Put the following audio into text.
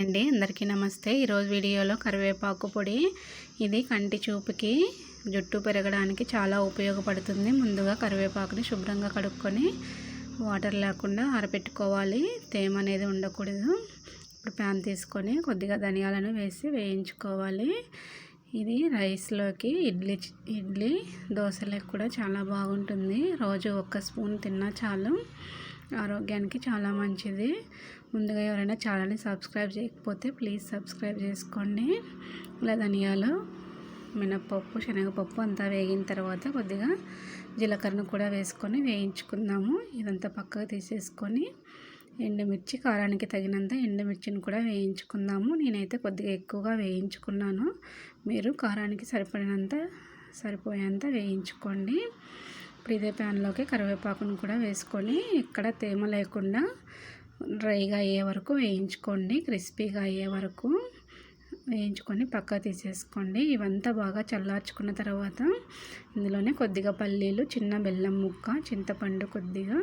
అండి అందరికీ నమస్తే. ఈరోజు వీడియోలో కరివేపాకు పొడి ఇది కంటి చూపుకి జుట్టు పెరగడానికి చాలా ఉపయోగపడుతుంది. ముందుగా కరివేపాకుని శుభ్రంగా కడుక్కొని వాటర్ లేకుండా ఆరబెట్టుకోవాలి తేమ అనేది ఉండకూడదు. ఇప్పుడు ప్యాన్ తీసుకొని కొద్దిగా ధనియాలను వేసి వేయించుకోవాలి. ఇది రైస్లోకి ఇడ్లీ ఇడ్లీ దోశలకు కూడా చాలా బాగుంటుంది. రోజు ఒక్క స్పూన్ తిన్నా చాలు. ఆరోగ్యానికి చాలా మంచిది. ముందుగా ఎవరైనా ఛానల్ని సబ్స్క్రైబ్ చేయకపోతే ప్లీజ్ సబ్స్క్రైబ్ చేసుకోండి. ఇలా ధనియాలు మినప్పప్పు శనగపప్పు అంతా వేగిన తర్వాత కొద్దిగా జీలకర్రను కూడా వేసుకొని వేయించుకుందాము. ఇదంతా పక్కకు తీసేసుకొని ఎండుమిర్చి కారానికి తగినంత ఎండుమిర్చిని కూడా వేయించుకుందాము. నేనైతే కొద్దిగా ఎక్కువగా వేయించుకున్నాను. మీరు కారానికి సరిపడినంత సరిపోయేంత వేయించుకోండి. ఇప్పుడు ఇదే ప్యాన్లోకి కరివేపాకును కూడా వేసుకొని ఎక్కడ తేమ లేకుండా డ్రైగా అయ్యే వరకు వేయించుకోండి. క్రిస్పీగా అయ్యే వరకు వేయించుకొని పక్క తీసేసుకోండి. ఇవంతా బాగా చల్లార్చుకున్న తర్వాత ఇందులోనే కొద్దిగా పల్లీలు చిన్న బెల్లం ముక్క చింతపండు కొద్దిగా